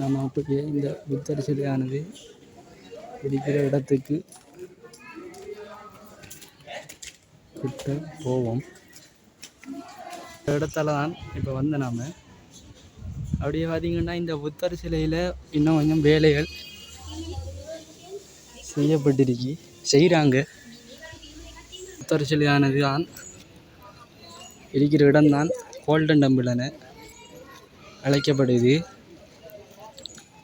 நம்ம அப்படியே இந்த புத்தர் சிலையானது இருக்கிற இடத்துக்கு கிட்ட போவோம். இந்த இடத்துல தான் இப்போ வந்து நாம். அப்படியே பார்த்தீங்கன்னா இந்த புத்தர் சிலையில் இன்னும் கொஞ்சம் வேலைகள் செய்யப்பட்டிருக்கு. செய்கிறாங்க புத்தர் சிலையானது தான் இருக்கிற இடம்தான் கோல்டன் டெம்பிள் என அழைக்கப்படுது.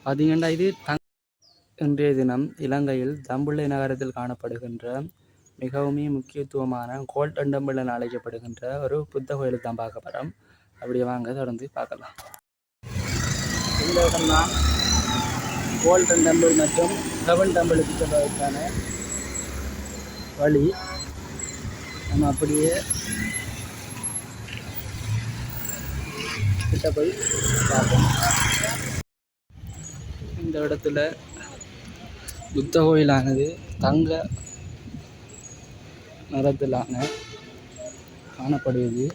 பார்த்தீங்கன்னா இது தங் இன்றைய தினம் இலங்கையில் தம்புள்ளை நகரத்தில் காணப்படுகின்ற மிகவும் முக்கியத்துவமான கோல்ட் டெம்பிள் என அழைக்கப்படுகின்ற ஒரு புத்த கோயிலை தான் பார்க்க போகிறோம் அப்படியே வாங்க தொடர்ந்து பார்க்கலாம். இந்த இடம்தான் கோல்டன் டெம்பிள் மற்றும் ஹெவன் டெம்பிளுக்கு செல்வதற்கான வழி. நம்ம அப்படியே கிட்ட போய் பார்ப்போம். இந்த இடத்துல புத்த கோயிலானது தங்க நிறத்திலான காணப்படுவது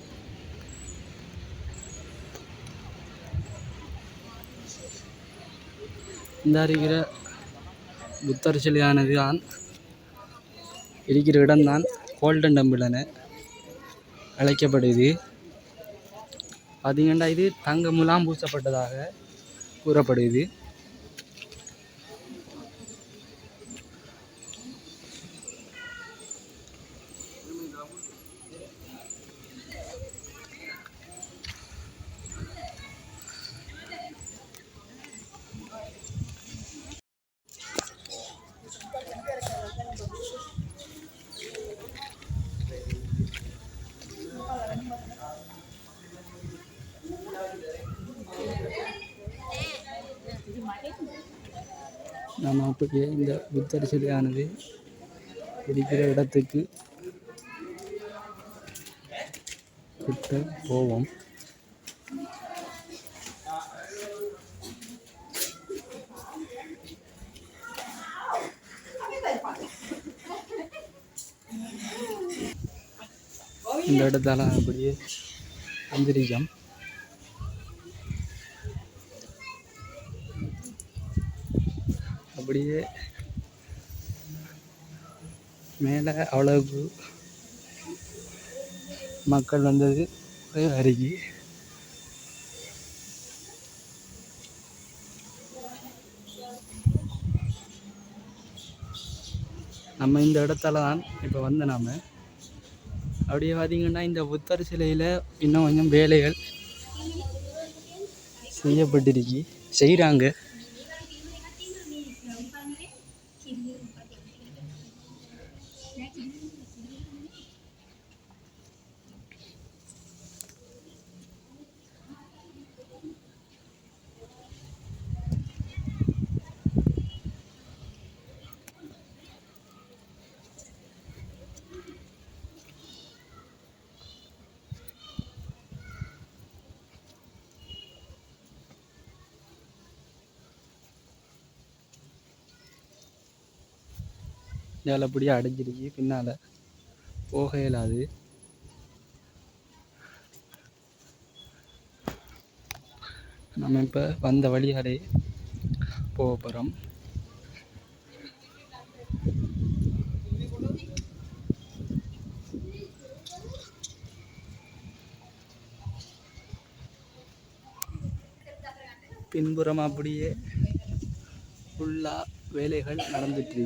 இந்த இருக்கிற புத்தர் சிலையானது தான் இருக்கிற இடம்தான் கோல்டன் டெம்பிள் என அழைக்கப்படுது. பார்த்தீங்கன்னா இது தங்க முலாம் பூசப்பட்டதாக கூறப்படுது. நம்ம அப்படியே இந்த புத்தர் சிலையானது இருக்கிற இடத்துக்கு கிட்ட போவோம். இந்த இடத்தால அப்படியே வந்திருக்கோம் அப்படியே மேலே அவ்வளவு மக்கள் வந்தது ஒரே அருகி. நம்ம இந்த இடத்துல தான் இப்போ வந்து நாம் அப்படியே பார்த்தீங்கன்னா இந்த புத்தர் சிலையில் இன்னும் கொஞ்சம் வேலைகள் செய்யப்பட்டிருக்கு. செய்கிறாங்க Hindi, pwede நல்லபடியே அடைஞ்சிருச்சு பின்னால் போக இயலாது நம்ம இப்போ வந்த வழியாலே போக போகிறோம் பின்புறம் அப்படியே ஃபுல்லாக வேலைகள் நடந்துட்டு